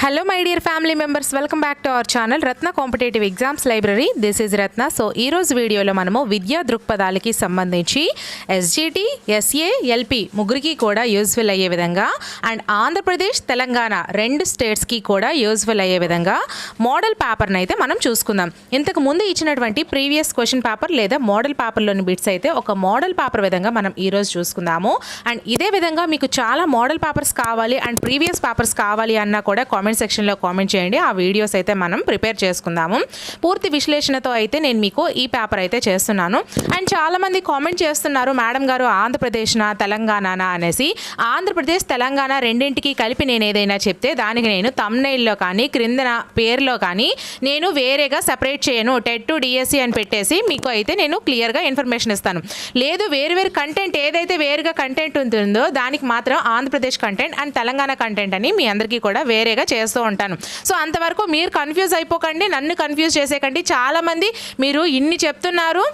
Hello my dear family members welcome back to our channel Ratna competitive exams library this is Ratna so ఈ రోజు వీడియోలో మనము విద్యా దృక్పథాలకి సంబంధించి ఎస్జిటి ఎస్ఏ ఎల్పి ముగ్గురికి కూడా యూజ్ఫుల్ అయ్యే విధంగా అండ్ ఆంధ్రప్రదేశ్ తెలంగాణ రెండు స్టేట్స్కి కూడా యూజ్ఫుల్ అయ్యే విధంగా మోడల్ పేపర్ని అయితే మనం చూసుకుందాం. ఇంతకు ముందు ఇచ్చినటువంటి ప్రీవియస్ క్వశ్చన్ పేపర్ లేదా మోడల్ పేపర్లోని బిట్స్ అయితే ఒక మోడల్ పేపర్ విధంగా మనం ఈరోజు చూసుకుందాము. అండ్ ఇదే విధంగా మీకు చాలా మోడల్ పేపర్స్ కావాలి అండ్ ప్రీవియస్ పేపర్స్ కావాలి అన్నా కూడా కామెంట్ సెక్షన్లో కామెంట్ చేయండి. ఆ వీడియోస్ అయితే మనం ప్రిపేర్ చేసుకుందాము. పూర్తి విశ్లేషణతో అయితే నేను మీకు ఈ పేపర్ అయితే చేస్తున్నాను. అండ్ చాలామంది కామెంట్ చేస్తున్నారు మేడం గారు ఆంధ్రప్రదేశ్నా తెలంగాణనా? అనేసి. ఆంధ్రప్రదేశ్ తెలంగాణ రెండింటికి కలిపి నేను ఏదైనా చెప్తే దానికి నేను తమ్నైల్లో కానీ క్రిందన పేరులో కానీ నేను వేరేగా సపరేట్ చేయను. టెట్ టు డిఎస్సి అని పెట్టేసి మీకు అయితే నేను క్లియర్గా ఇన్ఫర్మేషన్ ఇస్తాను. లేదు వేరు వేరు కంటెంట్ ఏదైతే వేరుగా కంటెంట్ ఉంటుందో దానికి మాత్రం Andhra Pradesh content and Telangana content అని మీ అందరికీ కూడా వేరేగా చేస్తూ ఉంటాను. సో అంతవరకు మీరు కన్ఫ్యూజ్ అయిపోకండి నన్ను కన్ఫ్యూజ్ చేసేకండి చాలామంది మీరు ఇన్ని చెప్తున్నారు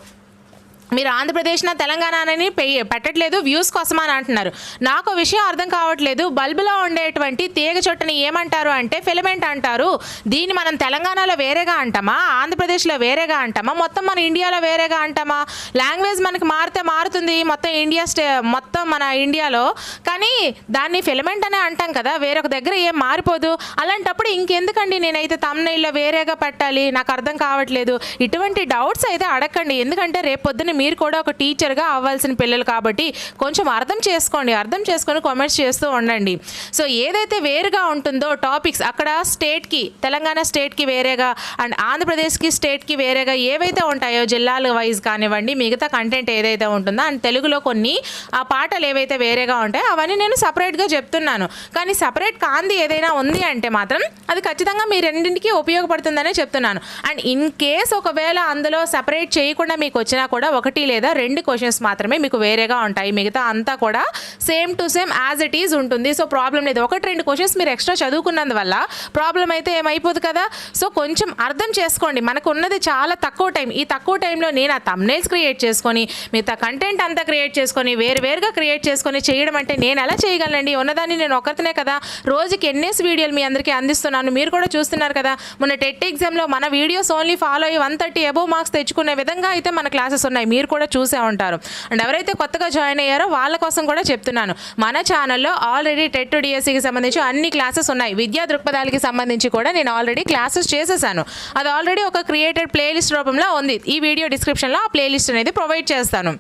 మీరు ఆంధ్రప్రదేశ్న తెలంగాణ అని పెట్టట్లేదు వ్యూస్ కోసం అని అంటున్నారు. నాకు విషయం అర్థం కావట్లేదు. బల్బులో ఉండేటువంటి తీగ చుట్టని ఏమంటారు అంటే ఫిలమెంట్ అంటారు. దీన్ని మనం తెలంగాణలో వేరేగా అంటామా? ఆంధ్రప్రదేశ్లో వేరేగా అంటామా? మొత్తం మన ఇండియాలో వేరేగా అంటామా? లాంగ్వేజ్ మనకి మారితే మారుతుంది మొత్తం ఇండియా స్టే మొత్తం మన ఇండియాలో. కానీ దాన్ని ఫిలమెంట్ అనే అంటాం కదా వేరొక దగ్గర ఏం మారిపోదు. అలాంటప్పుడు ఇంకెందుకండి నేనైతే తమ్నైల్లో వేరేగా పెట్టాలి? నాకు అర్థం కావట్లేదు. ఇటువంటి డౌట్స్ అయితే అడగండి ఎందుకంటే రేపొద్దున మీరు కూడా ఒక టీచర్గా అవ్వాల్సిన పిల్లలు కాబట్టి కొంచెం అర్థం చేసుకోండి అర్థం చేసుకొని కామెంట్స్ చేస్తూ ఉండండి. సో ఏదైతే వేరుగా ఉంటుందో టాపిక్స్ అక్కడ స్టేట్కి తెలంగాణ స్టేట్కి వేరేగా అండ్ ఆంధ్రప్రదేశ్కి స్టేట్కి వేరేగా ఏవైతే ఉంటాయో జిల్లాల వైజ్ కానివ్వండి మిగతా కంటెంట్ ఏదైతే ఉంటుందో అండ్ తెలుగులో కొన్ని ఆ పాటలు ఏవైతే వేరేగా ఉంటాయో అవన్నీ నేను సపరేట్గా చెప్తున్నాను. కానీ సపరేట్ కాంది ఏదైనా ఉంది అంటే మాత్రం అది ఖచ్చితంగా మీ రెండింటికి ఉపయోగపడుతుందనే చెప్తున్నాను. అండ్ ఇన్ కేస్ ఒకవేళ అందులో సపరేట్ చేయకుండా మీకు వచ్చినా కూడా ఒక ఒకటి లేదా రెండు క్వశ్చన్స్ మాత్రమే మీకు వేరేగా ఉంటాయి. మిగతా అంతా కూడా same to same as it is ఉంటుంది. సో ప్రాబ్లం లేదు. ఒకటి రెండు క్వశ్చన్స్ మీరు ఎక్స్ట్రా చదువుకున్నందువల్ల ప్రాబ్లం అయితే ఏమైపోదు కదా? సో కొంచెం అర్థం చేసుకోండి. మనకు ఉన్నది చాలా తక్కువ టైం ఈ తక్కువ టైంలో నేను ఆ తమ్నేల్స్ క్రియేట్ చేసుకొని మిగతా కంటెంట్ అంతా క్రియేట్ చేసుకొని వేరు వేరుగా క్రియేట్ చేసుకొని చేయడం అంటే నేను ఎలా చేయగలనండి? ఉన్నదాన్ని నేను ఒకరితోనే కదా రోజుకి ఎన్నేసి వీడియోలు మీ అందరికీ అందిస్తున్నాను. మీరు కూడా చూస్తున్నారు కదా మొన్న టెట్ ఎగ్జామ్లో మన వీడియోస్ ఓన్లీ ఫాలో అయ్యి వన్ థర్టీ అబోవ్ మార్క్స్ తెచ్చుకునే విధంగా అయితే మన క్లాసెస్ ఉన్నాయి. మీరు కూడా చూసే ఉంటారు. అండ్ ఎవరైతే కొత్తగా జాయిన్ అయ్యారో వాళ్ళ కోసం కూడా చెప్తున్నాను. మన ఛానల్లో ఆల్రెడీ టెట్ డిఎస్సికి సంబంధించి అన్ని క్లాసెస్ ఉన్నాయి. విద్యా దృక్పథాలకి సంబంధించి కూడా నేను ఆల్రెడీ క్లాసెస్ చేసేసాను. అది ఆల్రెడీ ఒక క్రియేటెడ్ ప్లేలిస్ట్ రూపంలో ఉంది. ఈ వీడియో డిస్క్రిప్షన్లో ఆ ప్లేలిస్ట్ అనేది ప్రొవైడ్ చేస్తాను.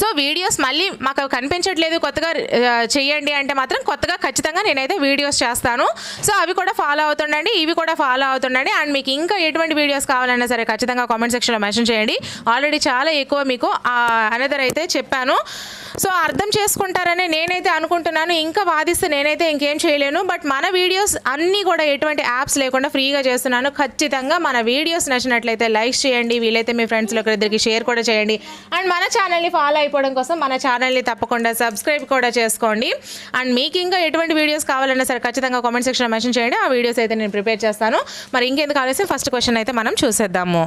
సో వీడియోస్ మళ్ళీ మాకు కనిపించట్లేదు కొత్తగా చేయండి చెయ్యండి అంటే మాత్రం కొత్తగా ఖచ్చితంగా నేనైతే వీడియోస్ చేస్తాను. సో అవి కూడా ఫాలో అవుతుండండి ఇవి కూడా ఫాలో అవుతుండండి. అండ్ మీకు ఇంకా ఎటువంటి వీడియోస్ కావాలన్నా సరే ఖచ్చితంగా కామెంట్ సెక్షన్లో మెన్షన్ చేయండి. ఆల్రెడీ చాలా ఎక్కువ మీకు అనదర్ అయితే చెప్పాను. సో అర్థం చేసుకుంటారని నేనైతే అనుకుంటున్నాను. ఇంకా వాదిస్తే నేనైతే ఇంకేం చేయలేను. బట్ మన వీడియోస్ అన్నీ కూడా ఎటువంటి యాప్స్ లేకుండా ఫ్రీగా చేస్తున్నాను. ఖచ్చితంగా మన వీడియోస్ నచ్చినట్లయితే లైక్స్ చేయండి. వీలైతే మీ ఫ్రెండ్స్లో ఒకరిద్దరికి షేర్ కూడా చేయండి. అండ్ మన ఛానల్ని ఫాలో అయిపోవడం కోసం మన ఛానల్ని తప్పకుండా సబ్స్క్రైబ్ కూడా చేసుకోండి. అండ్ మీకు ఇంకా ఎటువంటి వీడియోస్ కావాలన్నా సరే ఖచ్చితంగా కామెంట్ సెక్షన్లో మెన్షన్ చేయండి. ఆ వీడియోస్ అయితే నేను ప్రిపేర్ చేస్తాను. మరి ఇంకెందుకు ఆలస్యం? ఫస్ట్ క్వశ్చన్ అయితే మనం చూసేద్దాము.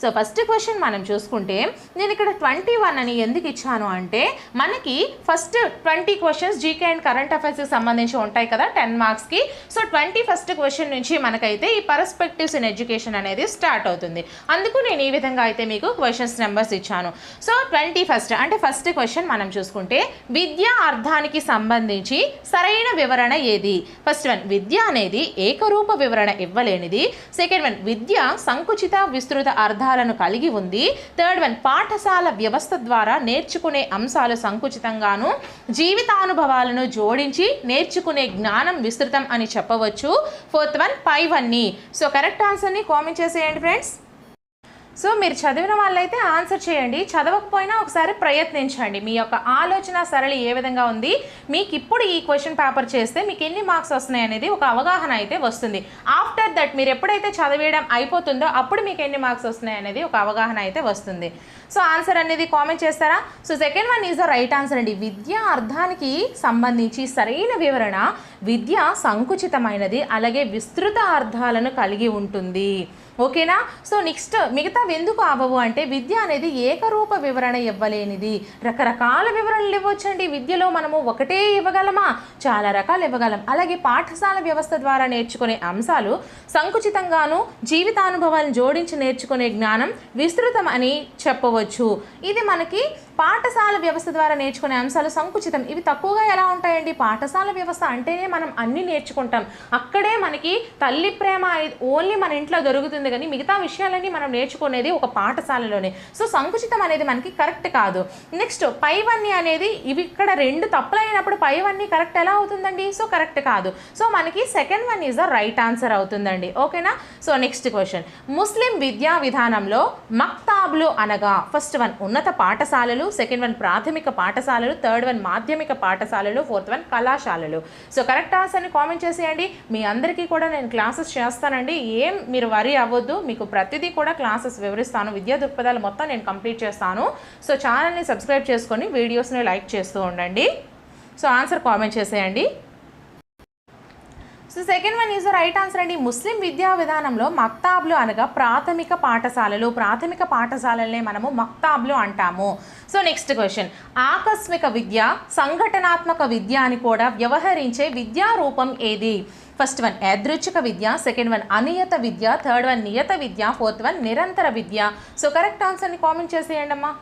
సో ఫస్ట్ క్వశ్చన్ మనం చూసుకుంటే నేను ఇక్కడ ట్వంటీ వన్ అని ఎందుకు ఇచ్చాను అంటే మనకి first twenty questions GK and current అఫైర్స్కి సంబంధించి ఉంటాయి కదా టెన్ మార్క్స్కి సో ట్వంటీ ఫస్ట్ క్వశ్చన్ నుంచి మనకైతే ఈ పర్స్పెక్టివ్స్ ఇన్ ఎడ్యుకేషన్ అనేది స్టార్ట్ అవుతుంది. అందుకు నేను ఈ విధంగా అయితే మీకు క్వశ్చన్స్ నెంబర్స్ ఇచ్చాను. సో ట్వంటీ ఫస్ట్ అంటే ఫస్ట్ క్వశ్చన్ మనం చూసుకుంటే విద్యా అర్థానికి సంబంధించి సరైన వివరణ ఏది? ఫస్ట్ వన్ విద్య అనేది ఏకరూప వివరణ ఇవ్వలేనిది. సెకండ్ వన్ విద్య సంకుచిత విస్తృత అర్థాలను కలిగి ఉంది. థర్డ్ వన్ పాఠశాల వ్యవస్థ ద్వారా నేర్చుకునే అంశాలు సంకుచితంగాను జీవితానుభవాలను జోడించి నేర్చుకునే జ్ఞానం విస్తృతం అని చెప్పవచ్చు. ఫోర్త్ వన్ పై వన్ని సో కరెక్ట్ ఆన్సర్ని కామెంట్ చేసేయండి ఫ్రెండ్స్ సో మీరు చదివిన వాళ్ళైతే ఆన్సర్ చేయండి. చదవకపోయినా ఒకసారి ప్రయత్నించండి. మీ యొక్క ఆలోచన సరళి ఏ విధంగా ఉంది? మీకు ఇప్పుడు ఈ క్వశ్చన్ పేపర్ చేస్తే మీకు ఎన్ని మార్క్స్ వస్తున్నాయి అనేది ఒక అవగాహన అయితే వస్తుంది. ఆఫ్టర్ దట్ మీరు ఎప్పుడైతే చదివేయడం అయిపోతుందో అప్పుడు మీకు ఎన్ని మార్క్స్ వస్తున్నాయి అనేది ఒక అవగాహన అయితే వస్తుంది. సో ఆన్సర్ అనేది కామెంట్ చేస్తారా? So second one is the right answer అండి. విద్య అర్థానికి సంబంధించి సరైన వివరణ విద్య సంకుచితమైనది అలాగే విస్తృత అర్థాలను కలిగి ఉంటుంది. ఓకేనా? సో నెక్స్ట్ మిగతా ఎందుకు అవ్వవు అంటే విద్య అనేది ఏకరూప వివరణ ఇవ్వలేనిది. రకరకాల వివరణలు ఇవ్వచ్చండి. విద్యలో మనము ఒకటే ఇవ్వగలమా? చాలా రకాలు ఇవ్వగలం. అలాగే పాఠశాల వ్యవస్థ ద్వారా నేర్చుకునే అంశాలు సంకుచితంగాను జీవితానుభవాలను జోడించి నేర్చుకునే జ్ఞానం విస్తృతం అని చెప్పవచ్చు. ఇది మనకి పాఠశాల వ్యవస్థ ద్వారా నేర్చుకునే అంశాలు సంకుచితం. ఇవి తక్కువగా ఎలా ఉంటాయండి? పాఠశాల వ్యవస్థ అంటేనే మనం అన్నీ నేర్చుకుంటాం. అక్కడే మనకి తల్లి ప్రేమ ఓన్లీ మన ఇంట్లో దొరుకుతుంది కానీ మిగతా విషయాలన్నీ మనం నేర్చుకునేది ఒక పాఠశాలలోనే. సో సంకుచితం అనేది మనకి కరెక్ట్ కాదు. నెక్స్ట్ పైవన్నీ అనేది ఇవి ఇక్కడ రెండు తప్పులైనప్పుడు పైవన్నీ కరెక్ట్ ఎలా అవుతుందండి? సో కరెక్ట్ కాదు. సో మనకి second one is the right answer అవుతుందండి. ఓకేనా? So next question. ముస్లిం విద్యా విధానంలో మక్తాబ్లు అనగా ఫస్ట్ వన్ ఉన్నత పాఠశాలలు సెకండ్ వన్ ప్రాథమిక పాఠశాలలు థర్డ్ వన్ మాధ్యమిక పాఠశాలలు ఫోర్త్ వన్ కళాశాలలు. సో కరెక్ట్ ఆన్సర్ని కామెంట్ చేసేయండి. మీ అందరికీ కూడా నేను క్లాసెస్ చేస్తానండి. ఏం మీరు వరి అవ్వద్దు మీకు ప్రతిదీ కూడా క్లాసెస్ వివరిస్తాను. విద్యా దృక్పథాలు మొత్తం నేను కంప్లీట్ చేస్తాను. సో ఛానల్ని సబ్స్క్రైబ్ చేసుకొని వీడియోస్ని లైక్ చేస్తూ ఉండండి. సో ఆన్సర్ కామెంట్ చేసేయండి. So second one is right answer అండి. ముస్లిం విద్యా విధానంలో మక్తాబ్లు అనగా ప్రాథమిక పాఠశాలలు ప్రాథమిక పాఠశాలలనే మనము మక్తాబ్లు అంటాము. సో నెక్స్ట్ క్వశ్చన్ ఆకస్మిక విద్య సంఘటనాత్మక విద్య అని కూడా వ్యవహరించే విద్యా రూపం ఏది? ఫస్ట్ వన్ యాదృచ్ఛిక విద్య. సెకండ్ వన్ అనియత విద్య. థర్డ్ వన్ నియత విద్య. ఫోర్త్ వన్ నిరంతర విద్య. సో కరెక్ట్ ఆన్సర్ని కామెంట్ చేసేయండి అమ్మా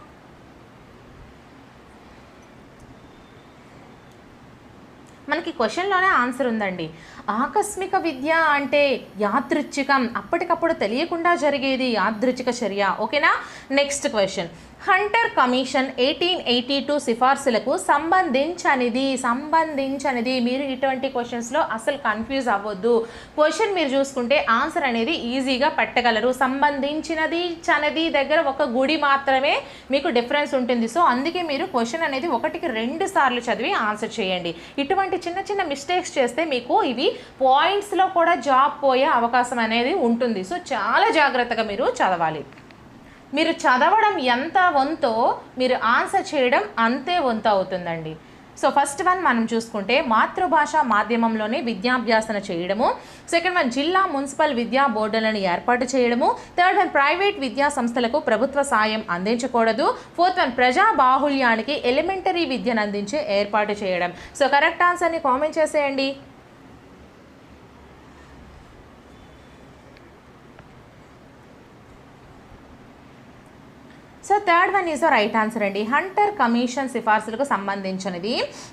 మనకి క్వశ్చన్లోనే ఆన్సర్ ఉందండి. ఆకస్మిక విద్య అంటే యాదృచ్ఛికం. అప్పటికప్పుడు తెలియకుండా జరిగేది యాదృచ్ఛిక చర్య. ఓకేనా? Next question. Hunter commission eighteen eighty two సిఫార్సులకు సంబంధించనిది సంబంధించనిది. మీరు ఇటువంటి క్వశ్చన్స్లో అసలు కన్ఫ్యూజ్ అవ్వద్దు. క్వశ్చన్ మీరు చూసుకుంటే ఆన్సర్ అనేది ఈజీగా పెట్టగలరు. సంబంధించినది చనది దగ్గర ఒక గుడి మాత్రమే మీకు డిఫరెన్స్ ఉంటుంది. సో అందుకే మీరు క్వశ్చన్ అనేది ఒకటికి రెండు సార్లు చదివి ఆన్సర్ చేయండి. ఇటువంటి చిన్న చిన్న మిస్టేక్స్ చేస్తే మీకు ఇవి పాయింట్స్లో కూడా జాబ్ పోయే అవకాశం అనేది ఉంటుంది. సో చాలా జాగ్రత్తగా మీరు చదవాలి. మీరు చదవడం ఎంత వంతో మీరు ఆన్సర్ చేయడం అంతే వంతు అవుతుందండి. సో ఫస్ట్ వన్ మనం చూసుకుంటే మాతృభాష మాధ్యమంలోనే విద్యాభ్యాసన చేయడము. సెకండ్ వన్ జిల్లా మున్సిపల్ విద్యా బోర్డులను ఏర్పాటు చేయడము. థర్డ్ వన్ ప్రైవేట్ విద్యా సంస్థలకు ప్రభుత్వ సాయం అందించకూడదు. ఫోర్త్ వన్ ప్రజా బాహుళ్యానికి ఎలిమెంటరీ విద్యను అందించే ఏర్పాటు చేయడం. సో కరెక్ట్ ఆన్సర్ని కామెంట్ చేసేయండి. So third one is right answer అండి. హంటర్ కమిషన్ సిఫార్సులకు సంబంధించినది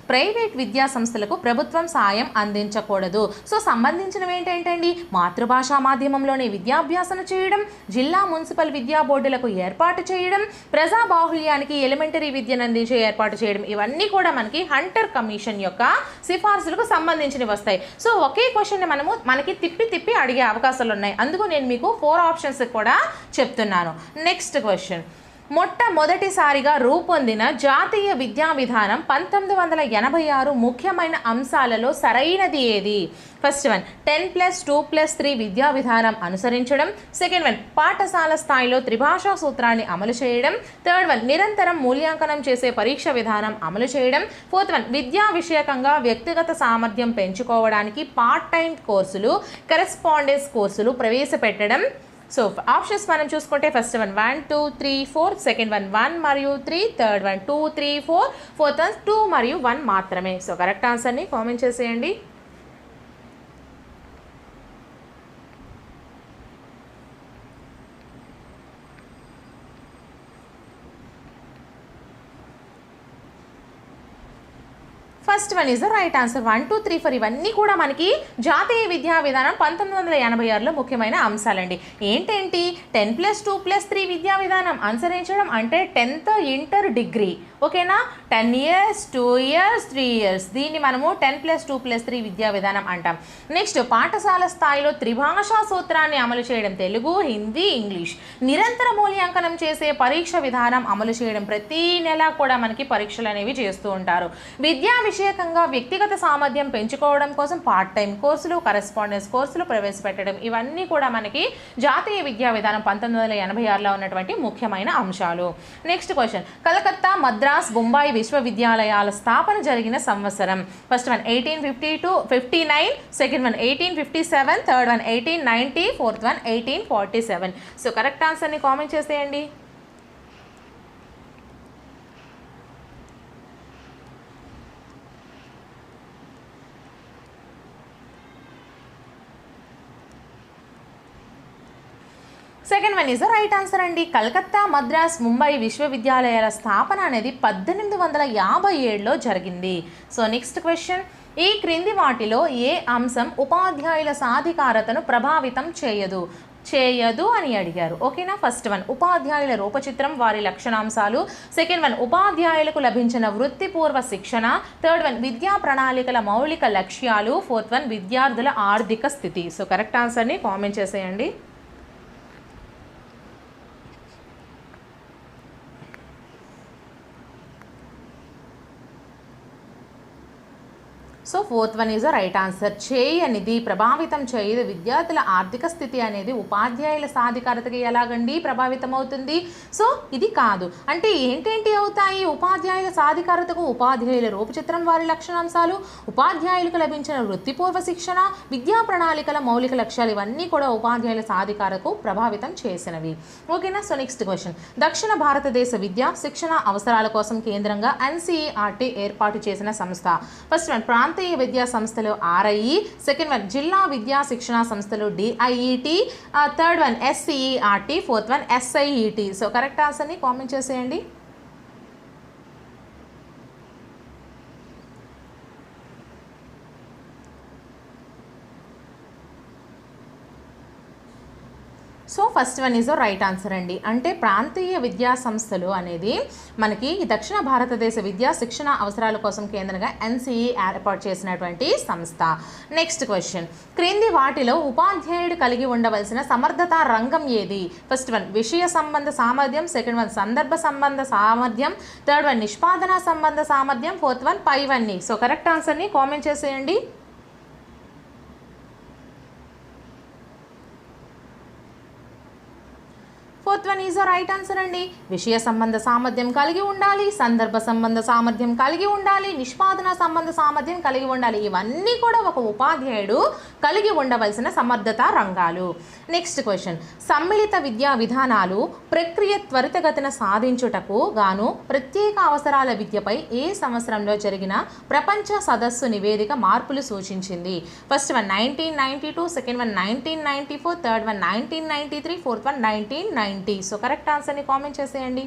ప్రైవేట్ విద్యా సంస్థలకు ప్రభుత్వం సాయం అందించకూడదు. సో సంబంధించినవి ఏంటంటండి? మాతృభాషా మాధ్యమంలోనే విద్యాభ్యాసన చేయడం జిల్లా మున్సిపల్ విద్యా బోర్డులకు ఏర్పాటు చేయడం ప్రజా బాహుళ్యానికి ఎలిమెంటరీ విద్యను అందించే ఏర్పాటు చేయడం ఇవన్నీ కూడా మనకి హంటర్ కమిషన్ యొక్క సిఫార్సులకు సంబంధించినవి వస్తాయి. సో ఒకే క్వశ్చన్ని మనము మనకి తిప్పి తిప్పి అడిగే అవకాశాలు ఉన్నాయి. అందుకు నేను మీకు ఫోర్ ఆప్షన్స్ కూడా చెప్తున్నాను. నెక్స్ట్ క్వశ్చన్ మొట్టమొదటిసారిగా రూపొందిన జాతీయ విద్యా విధానం పంతొమ్మిది వందల ఎనభై ఆరు ముఖ్యమైన అంశాలలో సరైనది ఏది? First one ten plus two plus three విద్యా విధానం అనుసరించడం. సెకండ్ వన్ పాఠశాల స్థాయిలో త్రిభాషా సూత్రాన్ని అమలు చేయడం. థర్డ్ వన్ నిరంతరం మూల్యాంకనం చేసే పరీక్ష విధానం అమలు చేయడం. ఫోర్త్ వన్ విద్యా విషయకంగా వ్యక్తిగత సామర్థ్యం పెంచుకోవడానికి పార్ట్ టైం కోర్సులు కరెస్పాండెన్స్ కోర్సులు ప్రవేశపెట్టడం. సో ఆప్షన్స్ మనం చూసుకుంటే first one one two three four second one one మరియు three third one two three four fourth one two మరియు వన్ మాత్రమే. సో కరెక్ట్ ఆన్సర్ని కామెంట్ చేసేయండి. First one is the right answer one two three four ఇవన్నీ కూడా మనకి జాతీయ విద్యా విధానం పంతొమ్మిది వందల ఎనభై ఆరులో ముఖ్యమైన అంశాలండి. ఏంటేంటి? Ten plus two plus three విద్యా విధానం అనుసరించడం అంటే టెన్త్ ఇంటర్ డిగ్రీ ఓకేనా? Ten years two years three years దీన్ని మనము ten plus two plus three విద్యా విధానం అంటాం. నెక్స్ట్ పాఠశాల స్థాయిలో త్రిభాషా సూత్రాన్ని అమలు చేయడం తెలుగు హిందీ ఇంగ్లీష్. నిరంతర మూల్యాంకనం చేసే పరీక్ష విధానం అమలు చేయడం ప్రతి నెల కూడా మనకి పరీక్షలు అనేవి చేస్తూ ఉంటారు. విద్యా ప్రత్యేకంగా వ్యక్తిగత సామర్థ్యం పెంచుకోవడం కోసం పార్ట్ టైం కోర్సులు కరెస్పాండెన్స్ కోర్సులు ప్రవేశపెట్టడం ఇవన్నీ కూడా మనకి జాతీయ విద్యా విధానం పంతొమ్మిది వందల ఎనభై ఆరులో ఉన్నటువంటి ముఖ్యమైన అంశాలు. నెక్స్ట్ క్వశ్చన్ కలకత్తా మద్రాస్ బొంబాయి విశ్వవిద్యాలయాల స్థాపన జరిగిన సంవత్సరం. First one eighteen fifty two fifty nine second one eighteen fifty seven third one eighteen ninety fourth one eighteen forty seven so correct ఆన్సర్ని కామెంట్ చేసేయండి. Second one is the right answer అండి. కలకత్తా మద్రాస్ ముంబై విశ్వవిద్యాలయాల స్థాపన అనేది పద్దెనిమిది వందల యాభై ఏడులో జరిగింది. సో నెక్స్ట్ క్వశ్చన్ ఈ క్రింది వాటిలో ఏ అంశం ఉపాధ్యాయుల సాధికారతను ప్రభావితం చేయదు? చేయదు అని అడిగారు. ఓకేనా? ఫస్ట్ వన్ ఉపాధ్యాయుల రూపచిత్రం వారి లక్షణాంశాలు. సెకండ్ వన్ ఉపాధ్యాయులకు లభించిన వృత్తిపూర్వ శిక్షణ. థర్డ్ వన్ విద్యా ప్రణాళికల మౌలిక లక్ష్యాలు. ఫోర్త్ వన్ విద్యార్థుల ఆర్థిక స్థితి. సో కరెక్ట్ ఆన్సర్ని కామెంట్ చేసేయండి. So fourth one is right answer చేయి అనేది ప్రభావితం చేయదు విద్యార్థుల ఆర్థిక స్థితి అనేది ఉపాధ్యాయుల సాధికారతకి ఎలాగండి ప్రభావితం అవుతుంది సో ఇది కాదు. అంటే ఏంటేంటి అవుతాయి? ఉపాధ్యాయుల సాధికారతకు ఉపాధ్యాయుల రూపచిత్రం వారి లక్షణాంశాలు ఉపాధ్యాయులకు లభించిన వృత్తిపూర్వ శిక్షణ విద్యా ప్రణాళికల మౌలిక లక్ష్యాలు ఇవన్నీ కూడా ఉపాధ్యాయుల సాధికారకు ప్రభావితం చేసినవి. ఓకేనా సో నెక్స్ట్ క్వశ్చన్ దక్షిణ భారతదేశ విద్య శిక్షణ అవసరాల కోసం కేంద్రంగా ఎన్సీఈఆర్టీ ఏర్పాటు చేసిన సంస్థ. ఫస్ట్ వన్ ప్రాంతీయ విద్యా సంస్థలు ఆర్ఐఈ సెకండ్ వన్ జిల్లా విద్యా శిక్షణ సంస్థలు DIET third one SCERT fourth one SIET. So correct ఆన్సర్ని కామెంట్ చేసేయండి. So first one is right answer అండి. అంటే ప్రాంతీయ విద్యా సంస్థలు అనేది మనకి దక్షిణ భారతదేశ విద్యా శిక్షణ అవసరాల కోసం కేంద్రంగా ఎన్సీఈ ఏర్పాటు చేసినటువంటి సంస్థ. నెక్స్ట్ క్వశ్చన్ క్రింది వాటిలో ఉపాధ్యాయుడు కలిగి ఉండవలసిన సమర్థత రంగం ఏది? ఫస్ట్ వన్ విషయ సంబంధ సామర్థ్యం. సెకండ్ వన్ సందర్భ సంబంధ సామర్థ్యం. థర్డ్ వన్ నిష్పాదన సంబంధ సామర్థ్యం. ఫోర్త్ వన్ పైవన్నీ సో కరెక్ట్ ఆన్సర్ని కామెంట్ చేసేయండి. Fourth one is right answer అండి. విషయ సంబంధ సామర్థ్యం కలిగి ఉండాలి సందర్భ సంబంధ సామర్థ్యం కలిగి ఉండాలి నిష్పాదన సంబంధ సామర్థ్యం కలిగి ఉండాలి. ఇవన్నీ కూడా ఒక ఉపాధ్యాయుడు కలిగి ఉండవలసిన సమర్థత రంగాలు. నెక్స్ట్ క్వశ్చన్ సమ్మిళిత విద్యా విధానాలు ప్రక్రియ త్వరితగతిన సాధించుటకు గాను ప్రత్యేక అవసరాల విద్యపై ఏ సంవత్సరంలో జరిగిన ప్రపంచ సదస్సు నివేదిక మార్పులు సూచించింది? First one nineteen ninety two second one nineteen ninety four third one nineteen ninety three fourth one nineteen ninety so correct ఆన్సర్ని కామెంట్ చేసేయండి.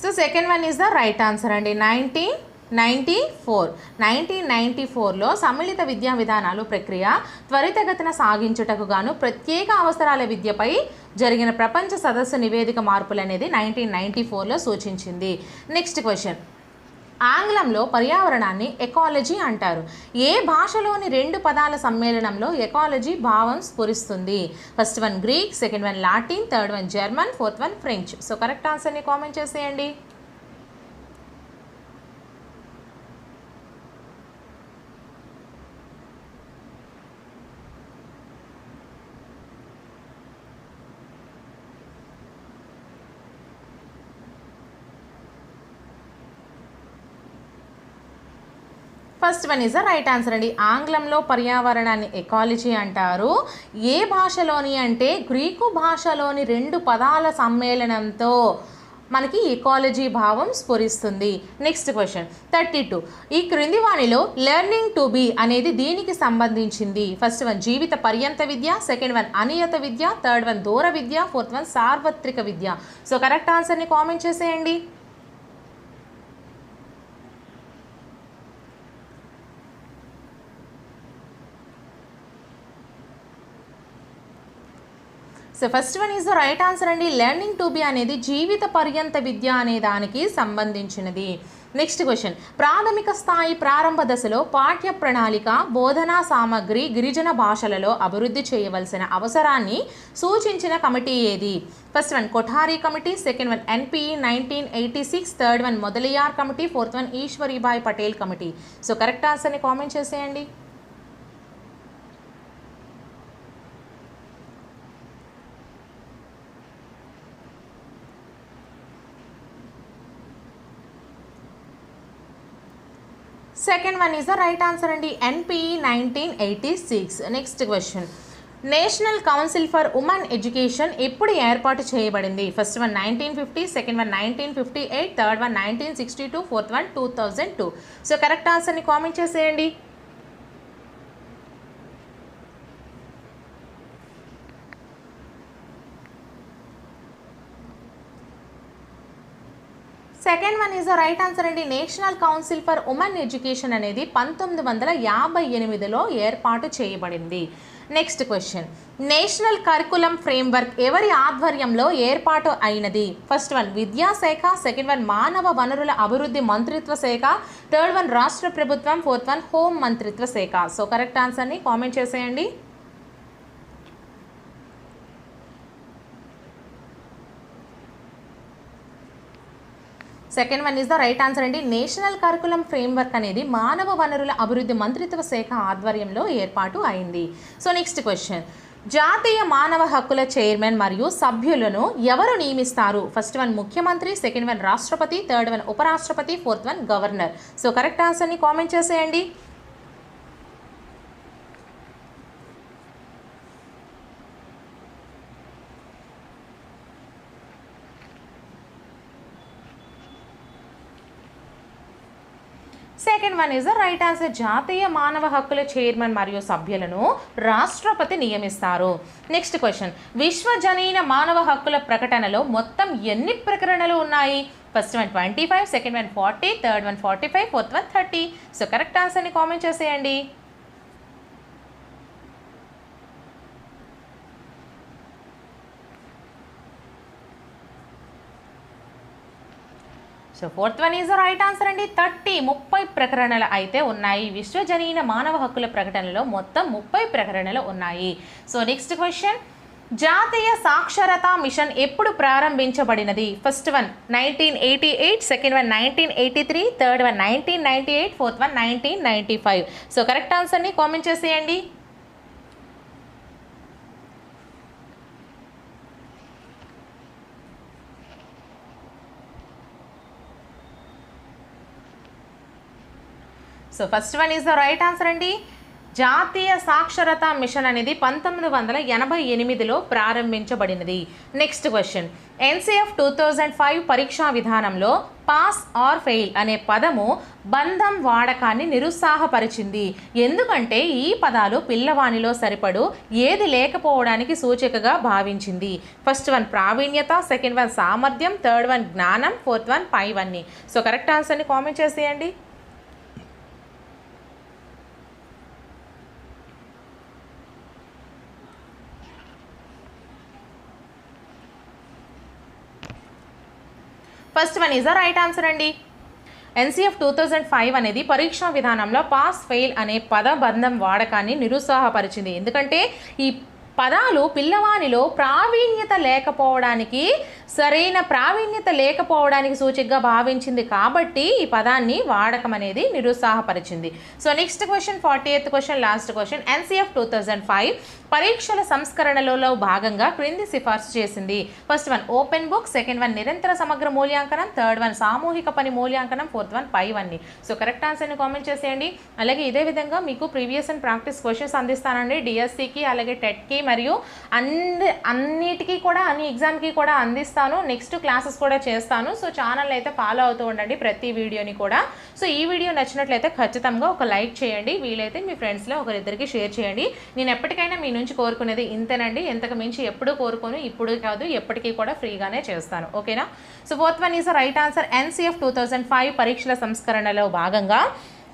So second one is the right answer అండి. Nineteen ninety four nineteen ninety ఫోర్లో సమ్మిళిత విద్యా విధానాలు ప్రక్రియ త్వరితగతిన సాగించుటకు గాను ప్రత్యేక అవసరాల విద్యపై జరిగిన ప్రపంచ సదస్సు నివేదిక మార్పులు అనేది నైన్టీన్ నైంటీ ఫోర్లో సూచించింది. Next question. ఆంగ్లంలో పర్యావరణాన్ని ఎకాలజీ అంటారు. ఏ భాషలోని రెండు పదాల సమ్మేళనంలో ఎకాలజీ భావం స్ఫురిస్తుంది? First one Greek second one Latin third one German fourth one French. So correct ఆన్సర్ని కామెంట్ చేసేయండి. First one is the right answer అండి. ఆంగ్లంలో పర్యావరణాన్ని ఎకాలజీ అంటారు. ఏ భాషలోని అంటే గ్రీకు భాషలోని రెండు పదాల సమ్మేళనంతో మనకి ఎకాలజీ భావం స్ఫురిస్తుంది. నెక్స్ట్ క్వశ్చన్ థర్టీ టూ ఈ క్రింది వాణిలో లెర్నింగ్ టు బీ అనేది దీనికి సంబంధించింది. ఫస్ట్ వన్ జీవిత పర్యంత విద్య. సెకండ్ వన్ అనియత విద్య. థర్డ్ వన్ దూర విద్య. ఫోర్త్ వన్ సార్వత్రిక విద్య. సో కరెక్ట్ ఆన్సర్ని కామెంట్ చేసేయండి. So first one is the right answer అండి. లెర్నింగ్ టు బి అనేది జీవిత పర్యంత విద్య అనే దానికి సంబంధించినది. Next question. ప్రాథమిక స్థాయి ప్రారంభ దశలో పాఠ్య ప్రణాళిక బోధనా సామగ్రి గిరిజన భాషలలో అభివృద్ధి చేయవలసిన అవసరాన్ని సూచించిన కమిటీ ఏది? First one Kothari committee second one NPE nineteen eighty six third one Mudaliar committee fourth one Ishwaribhai Patel committee. So correct ఆన్సర్ని కామెంట్ చేసేయండి. Second one is the right answer అండి. NPE nineteen eighty six next question national council for women education ఎప్పుడు ఏర్పాటు చేయబడింది? First one nineteen fifty second one nineteen fifty eight third one nineteen sixty two fourth one two thousand two so correct ఆన్సర్ని comment చేసేయండి. Second one is the right answer అండి. National council for women education అనేది పంతొమ్మిది వందల యాభై ఎనిమిదిలో ఏర్పాటు చేయబడింది. Next question. National curriculum framework ఎవరి ఆధ్వర్యంలో ఏర్పాటు అయినది? ఫస్ట్ వన్ విద్యాశాఖ సెకండ్ వన్ మానవ వనరుల అభివృద్ధి మంత్రిత్వ శాఖ థర్డ్ వన్ రాష్ట్ర ప్రభుత్వం ఫోర్త్ వన్ హోం మంత్రిత్వ శాఖ. సో కరెక్ట్ ఆన్సర్ని కామెంట్ చేసేయండి. Second one is the right answer అండి. నేషనల్ కరికులం ఫ్రేమ్వర్క్ అనేది మానవ వనరుల అభివృద్ధి మంత్రిత్వ శాఖ ఆధ్వర్యంలో ఏర్పాటు అయింది. So next question. జాతీయ మానవ హక్కుల చైర్మన్ మరియు సభ్యులను ఎవరు నియమిస్తారు? ఫస్ట్ వన్ ముఖ్యమంత్రి సెకండ్ వన్ రాష్ట్రపతి థర్డ్ వన్ ఉపరాష్ట్రపతి fourth one governor. So correct ఆన్సర్ని కామెంట్ చేసేయండి. Second one is the right a జాతీయ మానవ హక్కుల చైర్మన్ మరియు సభ్యులను రాష్ట్రపతి నియమిస్తారు. నెక్స్ట్ క్వశ్చన్ విశ్వజనీన మానవ హక్కుల ప్రకటనలో మొత్తం ఎన్ని ప్రకటనలు ఉన్నాయి? First one twenty five second one forty third one forty five fourth one thirty so correct ఆన్సర్ని కామెంట్ చేసేయండి. So fourth one is right answer అండి. థర్టీ ముప్పై ప్రకరణలు అయితే ఉన్నాయి. విశ్వజనీన మానవ హక్కుల ప్రకటనలో మొత్తం ముప్పై ప్రకటనలు ఉన్నాయి. సో నెక్స్ట్ క్వశ్చన్ జాతీయ సాక్షరతా మిషన్ ఎప్పుడు ప్రారంభించబడినది? First one nineteen eighty eight second one nineteen eighty three third one nineteen ninety eight fourth one nineteen ninety five so correct ఆన్సర్ని కామెంట్ చేసేయండి. So first one is the right answer అండి. జాతీయ సాక్షరత mission అనేది పంతొమ్మిది వందల ఎనభై ఎనిమిదిలో ప్రారంభించబడినది. Next question NCF two thousand five పరీక్షా విధానంలో పాస్ ఆర్ ఫెయిల్ అనే పదము బంధం వాడకాన్ని నిరుత్సాహపరిచింది. ఎందుకంటే ఈ పదాలు పిల్లవానిలో సరిపడు ఏది లేకపోవడానికి సూచికగా భావించింది. ఫస్ట్ వన్ ప్రావీణ్యత. సెకండ్ వన్ సామర్థ్యం. థర్డ్ వన్ జ్ఞానం. ఫోర్త్ వన్ పై వన్ని సో కరెక్ట్ ఆన్సర్ని కామెంట్ చేసేయండి. First one is the right answer అండి. ఎన్సీఎఫ్ టూ థౌజండ్ ఫైవ్ అనేది పరీక్షా విధానంలో పాస్ ఫెయిల్ అనే పదబంధం వాడకాన్ని నిరుత్సాహపరిచింది. ఎందుకంటే ఈ పదాలు పిల్లవానిలో ప్రావీణ్యత లేకపోవడానికి సరైన ప్రావీణ్యత లేకపోవడానికి సూచికగా భావించింది కాబట్టి ఈ పదాన్ని వాడకం అనేది నిరుత్సాహపరిచింది. So next question forty eighth question last question NCF two thousand five పరీక్షల సంస్కరణలలో భాగంగా క్రింది సిఫార్సు చేసింది. First one open book second one నిరంతర సమగ్ర మూల్యాంకనం. థర్డ్ వన్ సామూహిక పని మూల్యాంకనం. ఫోర్త్ వన్ పై వన్ని సో కరెక్ట్ ఆన్సర్ని కామెంట్ చేసేయండి. అలాగే ఇదే విధంగా మీకు ప్రీవియస్ అండ్ ప్రాక్టీస్ క్వశ్చన్స్ అందిస్తానండి. డిఎస్సికి అలాగే టెట్కి మరియు అన్ని అన్నిటికీ కూడా అన్ని ఎగ్జామ్కి కూడా అందిస్తాను నెక్స్ట్ క్లాసెస్ కూడా చేస్తాను. సో ఛానల్ అయితే ఫాలో అవుతూ ఉండండి ప్రతి వీడియోని కూడా. సో ఈ వీడియో నచ్చినట్లయితే ఖచ్చితంగా ఒక లైక్ చేయండి. వీలైతే మీ ఫ్రెండ్స్లో ఒకరిద్దరికి షేర్ చేయండి. నేను ఎప్పటికైనా మీ నుంచి కోరుకునేది ఇంతేనండి. ఇంతకు మించి ఎప్పుడూ కోరుకోను ఇప్పుడు కాదు ఎప్పటికీ కూడా ఫ్రీగానే చేస్తాను. ఓకేనా so fourth one is right answer NCF two thousand five పరీక్షల సంస్కరణలో భాగంగా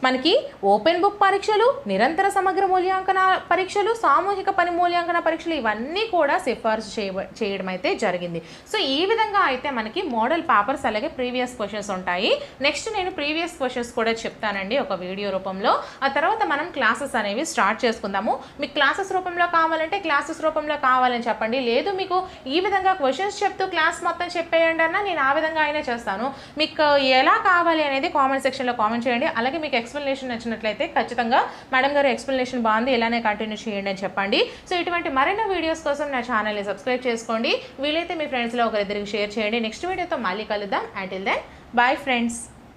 మనకి ఓపెన్ బుక్ పరీక్షలు నిరంతర సమగ్ర మూల్యాంకన పరీక్షలు సామూహిక పని మూల్యాంకన పరీక్షలు ఇవన్నీ కూడా సిఫార్సు చేయ చేయడం అయితే జరిగింది. సో ఈ విధంగా అయితే మనకి మోడల్ పేపర్స్ అలాగే ప్రీవియస్ క్వశ్చన్స్ ఉంటాయి. నెక్స్ట్ నేను ప్రీవియస్ క్వశ్చన్స్ కూడా చెప్తానండి ఒక వీడియో రూపంలో. ఆ తర్వాత మనం క్లాసెస్ అనేవి స్టార్ట్ చేసుకుందాము. మీకు క్లాసెస్ రూపంలో కావాలంటే క్లాసెస్ రూపంలో కావాలని చెప్పండి. లేదు మీకు ఈ విధంగా క్వశ్చన్స్ చెప్తూ క్లాస్ మొత్తం చెప్పేయండి అన్న నేను ఆ విధంగా అయినా చేస్తాను. మీకు ఎలా కావాలి అనేది కామెంట్ సెక్షన్లో కామెంట్ చేయండి. అలాగే మీకు ఎక్స్ప్లెనేషన్ నచ్చినట్లయితే ఖచ్చితంగా మేడం గారు ఎక్స్ప్లెనేషన్ బాగుంది ఇలానే కంటిన్యూ చేయండి అని చెప్పండి. సో ఇటువంటి మరెన్నో వీడియోస్ కోసం నా ఛానల్ని సబ్స్క్రైబ్ చేసుకోండి. వీలైతే మీ ఫ్రెండ్స్లో ఒకరిద్దరికి షేర్ చేయండి. నెక్స్ట్ వీడియోతో మళ్ళీ కలుద్దాం. Until then bye friends